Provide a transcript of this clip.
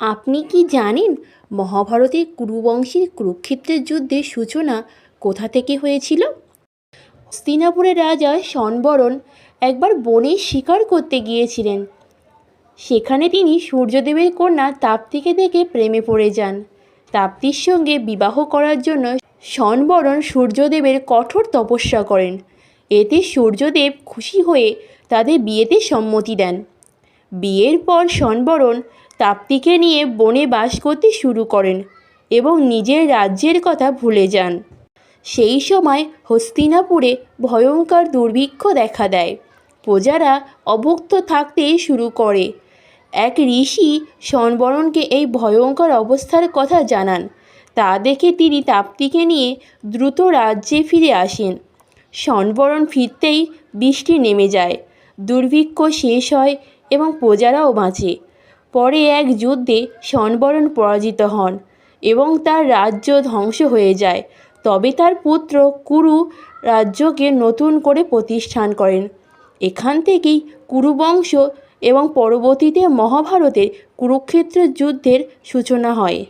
আপনি কি জানেন মহাভারতের কুরুবংশের কুরুক্ষেত্রের যুদ্ধের সূচনা কোথা থেকে হয়েছিল? হস্তিনাপুরের রাজা শণবরণ একবার বনে শিকার করতে গিয়েছিলেন। সেখানে তিনি সূর্যদেবের কন্যা তাপ্তিকে দেখে প্রেমে পড়ে যান। তাপ্তির সঙ্গে বিবাহ করার জন্য শণবরণ সূর্যদেবের কঠোর তপস্যা করেন। এতে সূর্যদেব খুশি হয়ে তাদের বিয়েতে সম্মতি দেন। বিয়ের পর শণবরণ তাপ্তিকে নিয়ে বনে বাস করতে শুরু করেন এবং নিজের রাজ্যের কথা ভুলে যান। সেই সময় হস্তিনাপুরে ভয়ঙ্কর দুর্ভিক্ষ দেখা দেয়। প্রজারা অভুক্ত থাকতে শুরু করে। এক ঋষি শণবরণকে এই ভয়ঙ্কর অবস্থার কথা জানান। তা দেখে তিনি তাপ্তিকে নিয়ে দ্রুত রাজ্যে ফিরে আসেন। শণবরণ ফিরতেই বৃষ্টি নেমে যায়। দুর্ভিক্ষ শেষ হয় এবং প্রজারাও বাঁচে। পরে এক যুদ্ধে সনবরণ পরাজিত হন এবং তার রাজ্য ধ্বংস হয়ে যায়। তবে তার পুত্র কুরু রাজ্যকে নতুন করে প্রতিষ্ঠান করেন। এখান থেকেই কুরুবংশ এবং পরবর্তীতে মহাভারতের কুরুক্ষেত্র যুদ্ধের সূচনা হয়।